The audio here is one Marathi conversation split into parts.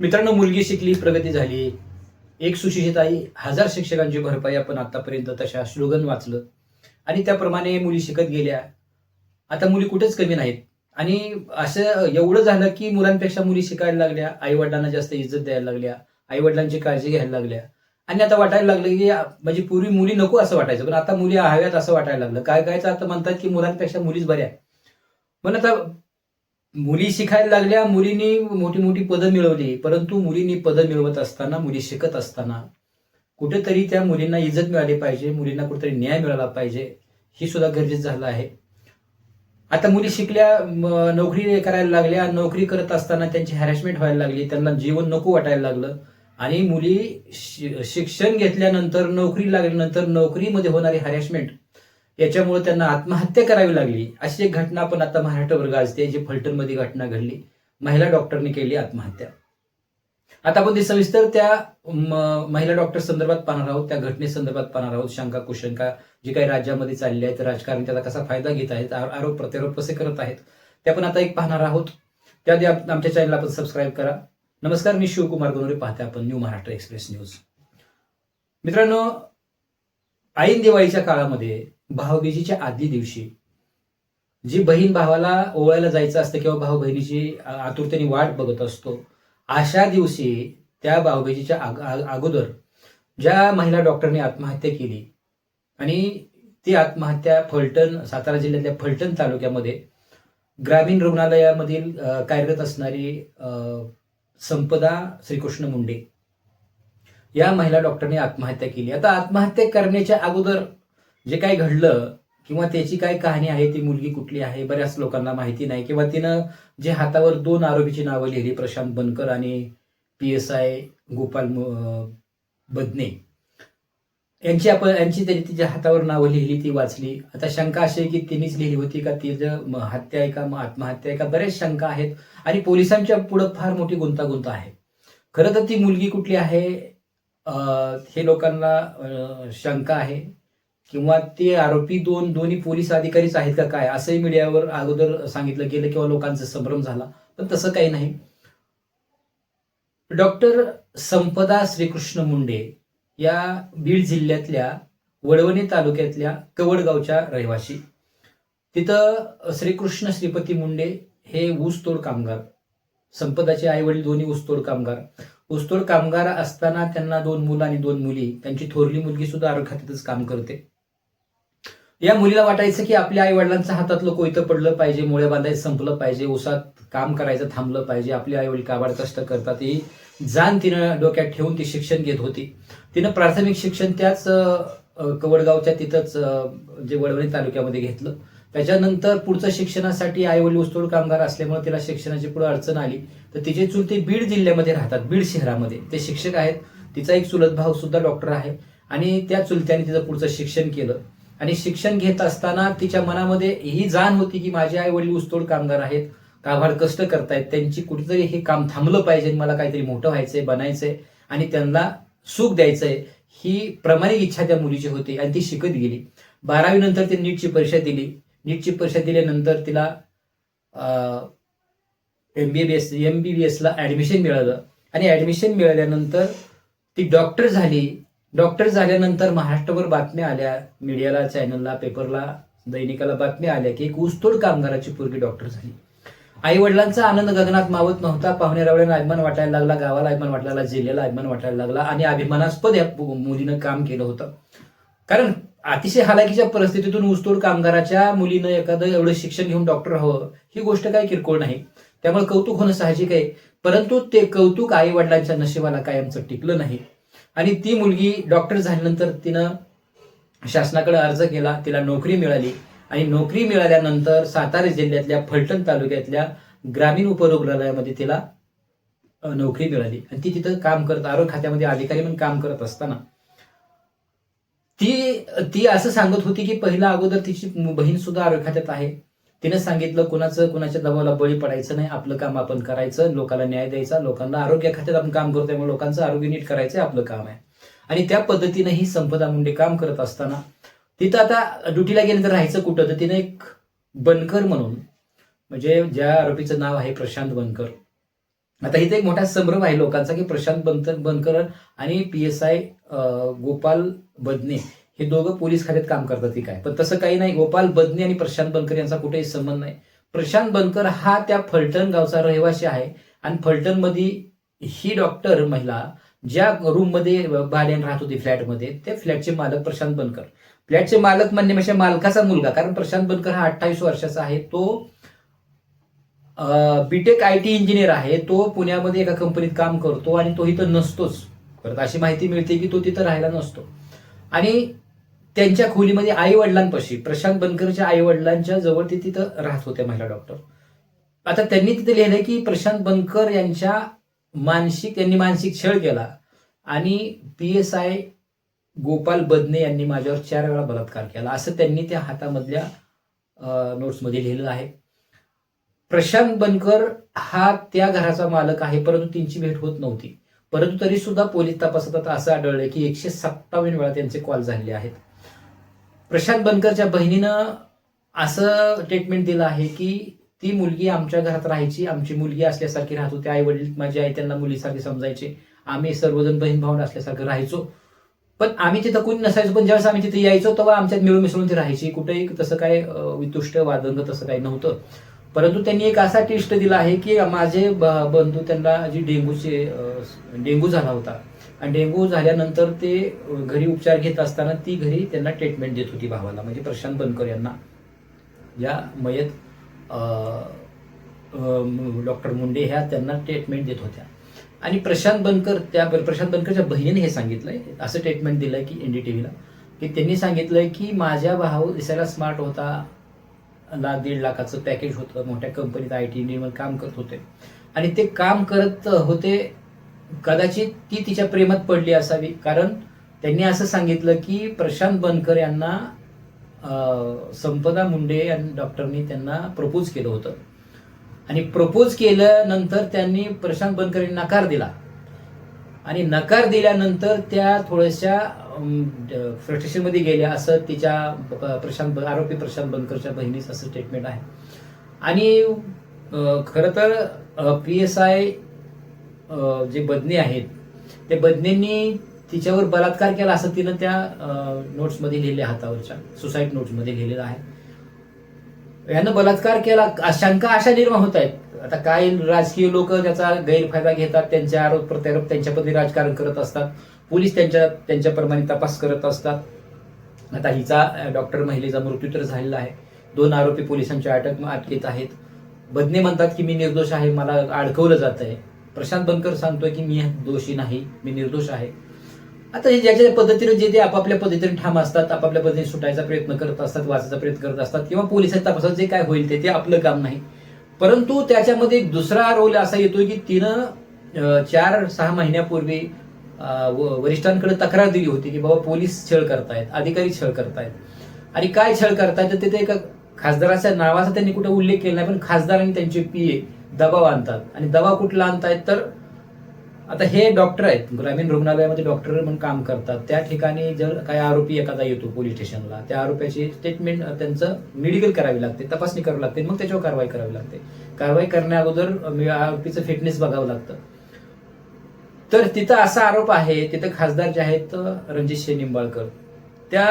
मित्रांनो मुलगी शिकली प्रगती झाली. एक सुशिक्षित आई हजार शिक्षकांची भरपाई आपण आतापर्यंत तशा स्लोगन वाचलं. आणि त्याप्रमाणे मुली शिकत गेल्या. आता मुली कुठेच कमी नाहीत. आणि असं एवढं झालं की मुलांपेक्षा मुली शिकायला लागल्या आई वडिलांना जास्त इज्जत द्यायला लागल्या आई वडिलांची काळजी घ्यायला लागल्या. आणि आता वाटायला लागलं की म्हणजे पूर्वी मुली नको असं वाटायचं पण आता मुली हव्यात असं वाटायला लागलं. काय कायचं आता म्हणतात की मुलांपेक्षा मुलीच बऱ्या. पण आता मुली शिकायला लागल्या मुलींनी मोठी मोठी पदं मिळवली परंतु मुलींनी पदं मिळवत असताना मुली शिकत असताना कुठेतरी त्या मुलींना इज्जत मिळाली पाहिजे मुलींना कुठेतरी न्याय मिळाला पाहिजे ही सुद्धा गरजेचं झालं आहे. आता मुली शिकल्या नोकरी करायला लागल्या नोकरी करत असताना त्यांची हॅरेसमेंट व्हायला लागली त्यांना जीवन नको वाटायला लागलं आणि मुली शि- शिक्षण घेतल्यानंतर नोकरी लागल्यानंतर नोकरीमध्ये होणारी हॅरेसमेंट याच्यामुळे त्यांना आत्महत्या करावी लागली. अशी एक घटना आपण आता महाराष्ट्रभर गाजते जी फलटणमध्ये घटना घडली. महिला डॉक्टरने केली आत्महत्या. आता आपण ते सविस्तर त्या महिला डॉक्टर संदर्भात पाहणार आहोत त्या घटनेसंदर्भात पाहणार आहोत शंका कुशंका जी काही राज्यामध्ये चालली आहेत राजकारण त्याचा कसा फायदा घेत आहेत आरोप प्रत्यारोप कसे करत आहेत ते आपण आता एक पाहणार आहोत. त्याआधी आमच्या चॅनलला आपण सबस्क्राईब करा. नमस्कार मी शिवकुमार गोनोरे पाहते आपण न्यू महाराष्ट्र एक्सप्रेस न्यूज मित्रांनो ऐन दिवाळीच्या काळामध्ये भाऊबीजीच्या आधी दिवशी. जी बहीण भावाला ओवायला जायचं असतं किंवा भाऊ बहिणीची आतुरतेने वाट बघत असतो अशा दिवशी त्या भाऊबीजीच्या आग- आ- अगोदर ज्या महिला डॉक्टरने आत्महत्या केली आणि ती आत्महत्या फलटण सातारा जिल्ह्यातल्या फलटण तालुक्यामध्ये ग्रामीण रुग्णालयामधील कार्यरत असणारी संपदा श्रीकृष्ण मुंडे या महिला डॉक्टरने आत्महत्या केली. आता आत्महत्या करण्याच्या अगोदर जे काही घडलं किंवा त्याची काय कहाणी आहे ती मुलगी कुठली आहे बऱ्याच लोकांना माहिती नाही. किंवा तिनं जे हातावर दोन आरोपीची नावं लिहिली प्रशांत बनकर आणि P S I Gopal Badne. यांची आपण यांची त्यांनी तिच्या हातावर नावं लिहिली ती वाचली. आता शंका अशी आहे की तिनेच लिहिली होती का? तिचं म- हत्या आहे का आत्महत्या आहे का? बऱ्याच शंका आहेत. आणि पोलिसांच्या पुढं फार मोठी गुंतागुंत आहे. खरं तर ती मुलगी कुठली आहे? हे लोकांना शंका आहे. किंवा ते आरोपी दोन दोन्ही पोलीस अधिकारीच आहेत का काय? असंही मीडियावर अगोदर सांगितलं गेलं किंवा लोकांचा संभ्रम झाला. पण तसं काही नाही. डॉक्टर संपदा श्रीकृष्ण मुंडे या बीड जिल्ह्यातल्या वडवणी तालुक्यातल्या कवडगावच्या रहिवाशी. तिथं श्रीकृष्ण श्रीपती मुंडे हे ऊसतोड कामगार. संपदाचे आई वडील दोन्ही ऊसतोड कामगार. ऊसतोड कामगार असताना त्यांना दोन मुलं आणि दोन मुली. त्यांची थोरली मुलगी सुद्धा आरोग्य खात्यातच काम करते. या मुलीला वाटायचं की आपल्या आई वडिलांच्या हातातलं कोयतं पडलं पाहिजे मुळे बांधायचं संपलं पाहिजे उसात काम करायचं थांबलं पाहिजे आपले आई वडील काबाड कष्ट करतात. ही जाण तिनं डोक्यात ठेवून ती शिक्षण घेत होती. तिनं प्राथमिक शिक्षण त्याच कवडगावच्या तिथंच जे वडवणी तालुक्यामध्ये घेतलं. त्याच्यानंतर पुढचं शिक्षणासाठी आई वडील ऊसतोड कामगार असल्यामुळे तिला शिक्षणाची पुढे अडचण आली. तर तिचे चुलते बीड जिल्ह्यामध्ये राहतात बीड शहरामध्ये. ते शिक्षक आहेत. तिचा एक चुलत भाऊ सुद्धा डॉक्टर आहे. आणि त्या चुलत्याने तिचं पुढचं शिक्षण केलं. आणि शिक्षण घेत असताना तिच्या मनामध्ये ही जाण होती की माझे आई वडील ऊसतोड कामगार आहेत काभाड कष्ट करतायत त्यांची कुठेतरी हे काम थांबलं पाहिजे मला काहीतरी मोठं व्हायचंय बनायचंय आणि त्यांना सुख द्यायचंय ही प्रामाणिक इच्छा त्या मुलीची होती आणि ती शिकत गेली. बारावी नंतर ती नीटची परीक्षा दिली. नीटची परीक्षा दिल्यानंतर तिला M B B S M B B एसला admission मिळालं. आणि ऍडमिशन मिळाल्यानंतर ती डॉक्टर झाली. डॉक्टर झाल्यानंतर महाराष्ट्रभर बातम्या आल्या. मीडियाला चॅनलला पेपरला दैनिकाला बातम्या आल्या की एक ऊसतोड कामगाराची पोरगी डॉक्टर झाली. आई वडिलांचा आनंद गगनात मावत नव्हता. पाहुण्यारावळ्यांना अभिमान वाटायला लागला. गावाला अभिमान वाटायला जिल्ह्याला अभिमान वाटायला लागला. आणि अभिमानास्पद या मुलीनं काम केलं होतं. कारण अतिशय हालाकीच्या परिस्थितीतून ऊसतोड कामगाराच्या मुलीनं एखादं एवढं शिक्षण घेऊन डॉक्टर हवं ही गोष्ट काही किरकोळ नाही. त्यामुळे कौतुक होणं साहजिक आहे. परंतु ते कौतुक आई वडिलांच्या नशिबाला कायमचं टिकलं नाही. आणि ती मुलगी डॉक्टर झाल्यानंतर तिनं शासनाकडे अर्ज केला तिला नोकरी मिळाली. आणि नोकरी मिळाल्यानंतर सातारा जिल्ह्यातल्या फलटण तालुक्यातल्या ग्रामीण उपरुग्णालयामध्ये तिला नोकरी मिळाली. आणि ती तिथं काम करत आरोग्य खात्यामध्ये अधिकारी म्हणून काम करत असताना. ती ती असं सांगत होती की पहिला अगोदर तिची बहीण सुद्धा आरोग्य खात्यात आहे. तिने सांगितलं कुणाचं कुणाच्या दबावाला बळी पडायचं नाही आपलं काम आपण करायचं लोकांना न्याय द्यायचा लोकांना आरोग्य खात्यात आपण काम करतोय मग लोकांचं आरोग्य नीट करायचं आपलं काम आहे. आणि त्या पद्धतीने ही संपदा मुंडे काम करत असताना तिथं आता ड्युटीला गेल्यानंतर राहायचं कुठं? तर तिने एक बनकर म्हणून म्हणजे ज्या आरोपीचं नाव आहे प्रशांत बनकर. आता इथे एक मोठा संभ्रम आहे लोकांचा की प्रशांत बनकर बनकर आणि P S I Gopal Badne हे दोघं पोलीस खात्यात काम करतात की काय? पण तसं काही नाही. गोपाल बदने आणि प्रशांत बनकर यांचा कुठेही संबंध नाही. प्रशांत बनकर हा त्या फलटण गावचा रहिवासी आहे. आणि फलटणमध्ये ही डॉक्टर महिला ज्या रूममध्ये भाड्याने राहत होती फ्लॅटमध्ये ते फ्लॅटचे मालक प्रशांत बनकर. फ्लॅटचे मालक म्हणण्यापेक्षा मालकाचा मुलगा कारण प्रशांत बनकर हा अठ्ठावीस वर्षाचा आहे. तो बीटेक आय टी इंजिनियर आहे. तो पुण्यामध्ये एका कंपनीत काम करतो आणि तो इथं नसतोच. परत अशी माहिती मिळते की तो तिथं राहायला नसतो. आणि त्यांच्या खोलीमध्ये आई वडिलांपाशी प्रशांत बनकरच्या आई वडिलांच्या जवळ ते तिथं राहत होत्या महिला डॉक्टर. आता त्यांनी तिथे लिहिलंय की प्रशांत बनकर यांच्या मानसिक त्यांनी मानसिक छळ केला आणि P S I Gopal Badne यांनी माझ्यावर चार वेळा बलात्कार केला. असं त्यांनी त्या हातामधल्या नोट्समध्ये लिहिलं आहे. प्रशांत बनकर हा त्या घराचा मालक आहे परंतु त्यांची भेट होत नव्हती. परंतु तरी सुद्धा पोलीस तपासात आता असं आढळलं की एकशे सत्तावन्न वेळा त्यांचे कॉल झालेले आहेत. प्रशांत बनकरच्या बहिणीनं असं स्टेटमेंट दिलं आहे की ती मुलगी आमच्या घरात राहायची आमची मुलगी असल्यासारखी राहत होती आई वडील माझी आई त्यांना मुलीसारखी समजायचे. आम्ही सर्वजण बहीण भावंड असल्यासारखं राहायचो. पण आम्ही तिथं कोणी नसायचो पण ज्यावेळेस आम्ही तिथे यायचो तेव्हा आमच्यात मिळून मिसळून ती राहायची. कुठेही तसं काय वितुष्ट वादंग तसं काही नव्हतं. परंतु त्यांनी एक असा टेस्ट दिला आहे की माझे बंधू त्यांना जी डेंग्यूचे डेंगू डेंग्यू झाला होता आणि डेंग्यू झाल्यानंतर ते घरी उपचार घेत असताना ती घरी त्यांना ट्रीटमेंट देत होती भावाला म्हणजे प्रशांत बनकर यांना. या मयत डॉक्टर मुंडे ह्या त्यांना ट्रीटमेंट देत होत्या. आणि प्रशांत बनकर त्या प्रशांत बनकरच्या बहिणीने हे सांगितलंय असं ट्रीटमेंट दिलंय की एन डी टी व्हीला की त्यांनी सांगितलंय की माझ्या भाऊ दिसायला स्मार्ट होता ला दीड लाखाचं पॅकेज होतं मोठ्या कंपनीत आय टी इंडियनवर काम करत होते. आणि ते काम करत होते कदाचित ती तिच्या प्रेमात पडली असावी. कारण त्यांनी असं सांगितलं की प्रशांत बनकर यांना संपदा मुंडे आणि डॉक्टरनी त्यांना प्रपोज केलं होतं. आणि प्रपोज केल्यानंतर त्यांनी प्रशांत बनकर यांनी नकार दिला. आणि नकार दिल्यानंतर त्या थोड्याशा फ्रस्ट्रेशनमध्ये गेल्या असं तिच्या प्रशांत आरोपी प्रशांत बनकरच्या बहिणीचं असं स्टेटमेंट आहे. आणि खरं तर पी एस आय जे बदने आहेत ते बदनेंनी तिच्यावर बलात्कार केला असं तिनं त्या नोट्समध्ये लिहिले हातावरच्या सुसाईड नोट्समध्ये लिहिलेलं आहे. यानं बलात्कार केला शंका अशा निर्माण होत आहेत. आता काय राजकीय लोक त्याचा गैरफायदा घेतात त्यांचे आरोप प्रत्यारोप त्यांच्यामध्ये राजकारण करत असतात. पोलीस त्यांच्या त्यांच्याप्रमाणे तपास करत असतात. आता हिचा डॉक्टर महिलेचा मृत्यू तर झालेला आहे. दोन आरोपी पोलिसांच्या अटक अटकेत आहेत. बदने म्हणतात की मी निर्दोष आहे मला अडकवलं जात आहे प्रशांत बनकर सांगतोय की मी दोषी नाही मी निर्दोष आहे. आता हे ज्याच्या पद्धतीने जे ते आपापल्या पद्धतीने ठाम असतात आपापल्या पद्धतीने सुटायचा प्रयत्न करत असतात वाचायचा प्रयत्न करत असतात किंवा पोलिसात तपासात जे काय होईल ते ते आपलं काम नाही. परंतु त्याच्यामध्ये एक दुसरा रोल असा येतोय की तिनं चार सहा महिन्यापूर्वी व- वरिष्ठांकडे तक्रार दिली होती की बाबा पोलीस छळ करतायत अधिकारी छळ करतायत. आणि काय छळ करतायत तर तिथे एका खासदाराच्या नावाचा त्यांनी कुठे उल्लेख केला नाही पण खासदारांनी आणि त्यांचे पीए दबाव आणतात. आणि दबाव कुठला आणतायत तर आता हे डॉक्टर आहेत. ग्रामीण रुग्णालयामध्ये डॉक्टर म्हणून काम करतात. त्या ठिकाणी जर काही आरोपी एखादा येतो पोलीस स्टेशनला त्या आरोपीची स्टेटमेंट त्यांचं मेडिकल करावी लागते तपासणी करावी लागते मग त्याच्यावर कारवाई करावी लागते. कारवाई करण्या अगोदर म्हणजे आरोपीचं फिटनेस बघावं लागतं. तर तिथं असा आरोप आहे तिथं खासदार जे आहेत रणजित रणजित निंबाळकर. त्या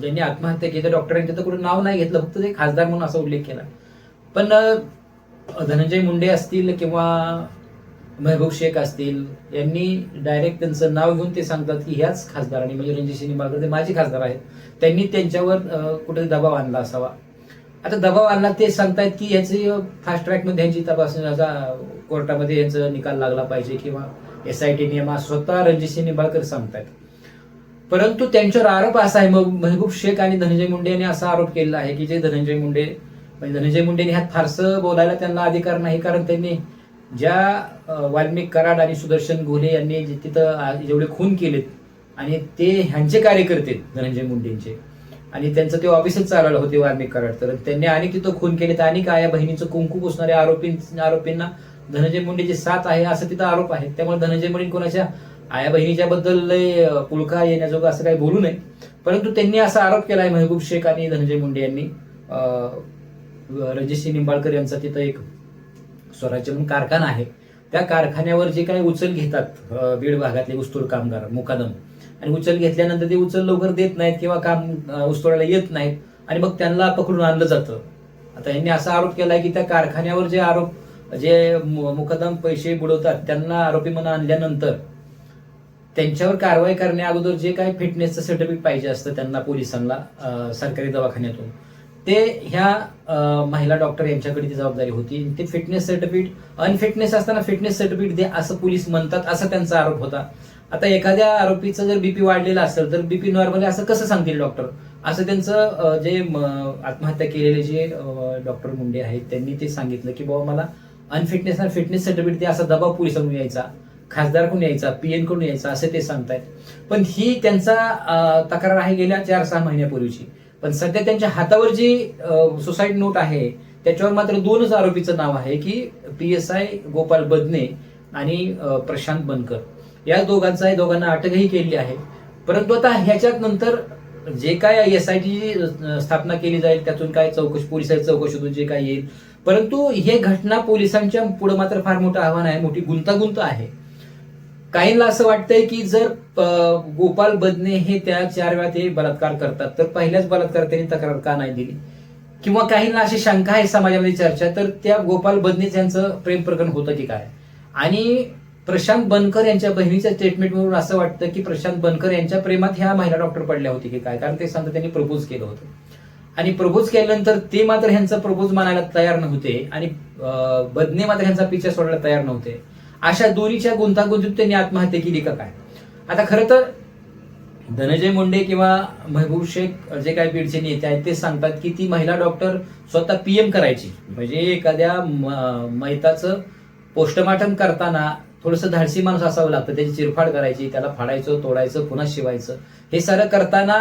ज्यांनी आत्महत्या केली त्या डॉक्टरांनी तिथं कुठं नाव नाही घेतलं फक्त ते खासदार म्हणून असा उल्लेख केला. पण धनंजय मुंडे असतील किंवा महबूब शेख असतील यांनी डायरेक्ट त्यांचं नाव घेऊन ते सांगतात की ह्याच खासदारांनी म्हणजे रणजित निंबाळकर ते माझे खासदार आहेत. त्यांनी त्यांच्यावर कुठेतरी दबाव आणला असावा. आता दबाव आणला ते सांगतायत की याची फास्ट ट्रॅकमध्ये यांची तपासणी कोर्टामध्ये यांचा निकाल लागला पाहिजे किंवा एस आय टी नियम स्वतः रणजित निंबाळकर सांगतायत. परंतु त्यांच्यावर आरोप असा आहे मग महबूब शेख आणि धनंजय मुंडे यांनी असा आरोप केलेला आहे की जे धनंजय मुंडे म्हणजे धनंजय मुंडेंनी ह्यात फारसं बोलायला त्यांना अधिकार नाही कारण त्यांनी ज्या वाल्मिक कराड आणि सुदर्शन घोले यांनी जे तिथं जेवढे खून केलेत आणि ते ह्यांचे कार्यकर्ते धनंजय मुंडेंचे. आणि त्यांचं ते ऑफिसच चालवलं होते वाल्मिक कराड. तर त्यांनी अनेक तिथं खून केलेत. अनेक आया बहिणीचं कुंकू पुसणाऱ्या आरोपी आरोपींना धनंजय मुंडेचे साथ आहे असं तिथं आरोप आहे त्यामुळे धनंजय मुंडे कोणाच्या आया बहिणीच्या बद्दल लय, अं, येण्याजोगं असं काही बोलू नये. परंतु त्यांनी असा आरोप केला आहे महबूब शेख आणि धनंजय मुंडे यांनी. अं, निंबाळकर यांचा तिथं एक स्वराज्य म्हणून कारखाना आहे. त्या कारखान्यावर जे काही उचल घेतात बीड भागातले ऊसतोड कामगार मुकादम आणि उचल घेतल्यानंतर ते उचल लवकर देत नाहीत किंवा काम अ, ऊसतोडायला येत नाहीत आणि मग त्यांना पकडून आणलं जातं. आता यांनी असा आरोप केलाय की त्या कारखान्यावर जे आरोप जे मु- मुकदम पैसे बुडवतात त्यांना आरोपी म्हणून आणल्यानंतर त्यांच्यावर कारवाई करण्या अगोदर जे काही फिटनेसचं सर्टिफिकेट पाहिजे असतं त्यांना पोलिसांना सरकारी दवाखान्यातून ते ह्या महिला डॉक्टर यांच्याकडे ती जबाबदारी होती. ते फिटनेस सर्टिफिकेट अनफिटनेस असताना फिटनेस सर्टिफिकेट दे असं पोलीस म्हणतात असा त्यांचा आरोप होता. आता एखाद्या आरोपीचं जर बीपी वाढलेलं असेल तर बीपी नॉर्मल असं कसं सांगतील डॉक्टर असं त्यांचं जे आत्महत्या केलेले जे डॉक्टर मुंडे आहेत त्यांनी ते सांगितलं की बाबा मला अनफिटनेस आणि फिटनेस सर्टिफिकेट दे असा दबाव पोलिसांकडून यायचा खासदारकडून यायचा पीएनकडून यायचा असं ते सांगतायत. पण ही त्यांचा तक्रार आहे गेल्या चार सहा महिन्यापूर्वीची. पण सध्या त्यांच्या हातावर जी सुसाईड नोट आहे त्याच्यावर मात्र दोनच आरोपीचं नाव आहे की P S I Gopal Badne आणि प्रशांत बनकर. या दोघांचा दोघांना अटकही केलेली आहे. परंतु आता ह्याच्यात नंतर जे काय एस आय टी स्थापना केली जाईल त्यातून काय चौकशी पोलिसांची चौकशीतून जे काय येईल. परंतु हे घटना पोलिसांच्या पुढे मात्र फार मोठं आव्हान आहे मोठी गुंतागुंत आहे. काहींना असं वाटतंय की जर गोपाल बदने हे त्या चार वेळा ते बलात्कार करतात तर पहिल्याच बलात्कार त्यांनी तक्रार का नाही दिली? किंवा काहींना अशी शंका आहे समाजामध्ये चर्चा तर त्या गोपाल बदनेच यांचं प्रेम प्रकरण होतं की काय? आणि प्रशांत बनकर यांच्या बहिणीच्या स्टेटमेंटवरून असं वाटतं की प्रशांत बनकर यांच्या प्रेमात ह्या महिला डॉक्टर पडल्या होती की काय? कारण ते सांगतात त्यांनी प्रपोज केलं होतं. आणि प्रपोज केल्यानंतर ते मात्र ह्यांचा प्रपोज मानायला तयार नव्हते आणि बदने मात्र ह्यांचा पिछा सोडायला तयार नव्हते. अशा दोन्हीच्या गुंतागुंतीत त्यांनी आत्महत्या केली का काय? आता खरं तर धनंजय मुंडे किंवा महबूब शेख जे काही बीडचे नेते आहेत ते सांगतात की ती महिला डॉक्टर स्वतः पीएम करायची. म्हणजे एखाद्या म- मैताचं पोस्टमार्टम करताना थोडंसं धाडसी माणूस असावं लागतं. त्याची चिरफाड करायची त्याला फाडायचं तोडायचं पुन्हा शिवायचं. हे सारं करताना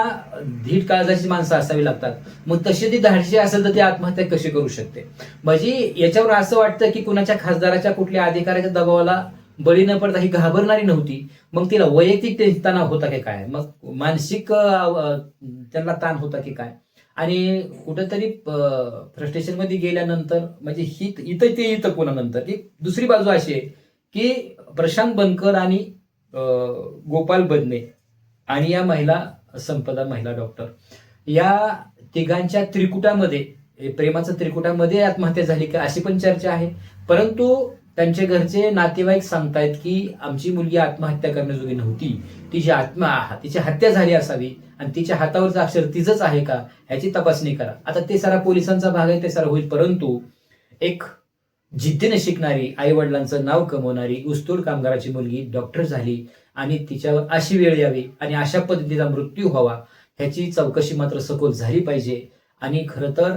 धीट काळजाची माणसं असावी लागतात. मग तशी ती धाडशी असेल तर ती आत्महत्या कशी करू शकते? म्हणजे याच्यावर असं वाटतं की कुणाच्या खासदाराच्या कुठल्या अधिकाऱ्याच्या दबावाला बळी न पडता ही घाबरणारी नव्हती. मग तिला वैयक्तिक तणाव होता की काय? मग मानसिक त्यांना ताण होता की काय? आणि कुठंतरी फ्रस्ट्रेशनमध्ये गेल्यानंतर म्हणजे ही इथं ते इथं कोणानंतर? की दुसरी बाजू अशी आहे की प्रशांत बनकर आणि गोपाल बदने आणि या महिला संपदा महिला डॉक्टर या तिघांच्या त्रिकुटामध्ये प्रेमाचा त्रिकुटामध्ये आत्महत्या झाली का अशी पण चर्चा आहे. परंतु त्यांचे घरचे नातेवाईक सांगतायत की आमची मुलगी आत्महत्या करण्याजोगी नव्हती. तिची आत्मा तिची हत्या झाली असावी आणि तिच्या हातावरचं अक्षर तिचंच आहे का ह्याची तपासणी करा. आता ते सारा पोलिसांचा भाग आहे ते सारा होईल. परंतु एक जिद्दीने शिकणारी आई वडिलांचं नाव कमवणारी ऊसतोड कामगाराची मुलगी डॉक्टर झाली आणि तिच्यावर अशी वेळ यावी आणि अशा पद्धतीचा मृत्यू व्हावा ह्याची चौकशी मात्र सखोल झाली पाहिजे. आणि खरं तर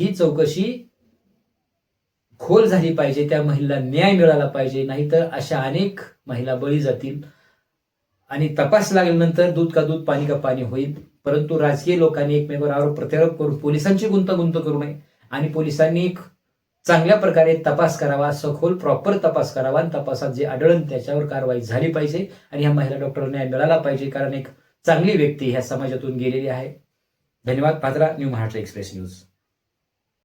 ही चौकशी खोल झाली पाहिजे त्या महिला न्याय मिळाला पाहिजे नाहीतर अशा अनेक महिला बळी जातील. आणि तपास लागल्यानंतर दूध का दूध पाणी का पाणी होईल. परंतु राजकीय लोकांनी एकमेकांवर आरोप प्रत्यारोप करून पोलिसांची गुंतागुंत करू नये. आणि पोलिसांनी चांगल्या प्रकारे तपास करावा सखोल प्रॉपर तपास करावा आणि तपासात जे आढळण त्याच्यावर कारवाई झाली पाहिजे आणि ह्या महिला डॉक्टरला न्याय मिळाला पाहिजे कारण एक चांगली व्यक्ती ह्या समाजातून गेलेली आहे. धन्यवाद. Patra new Maharashtra express news.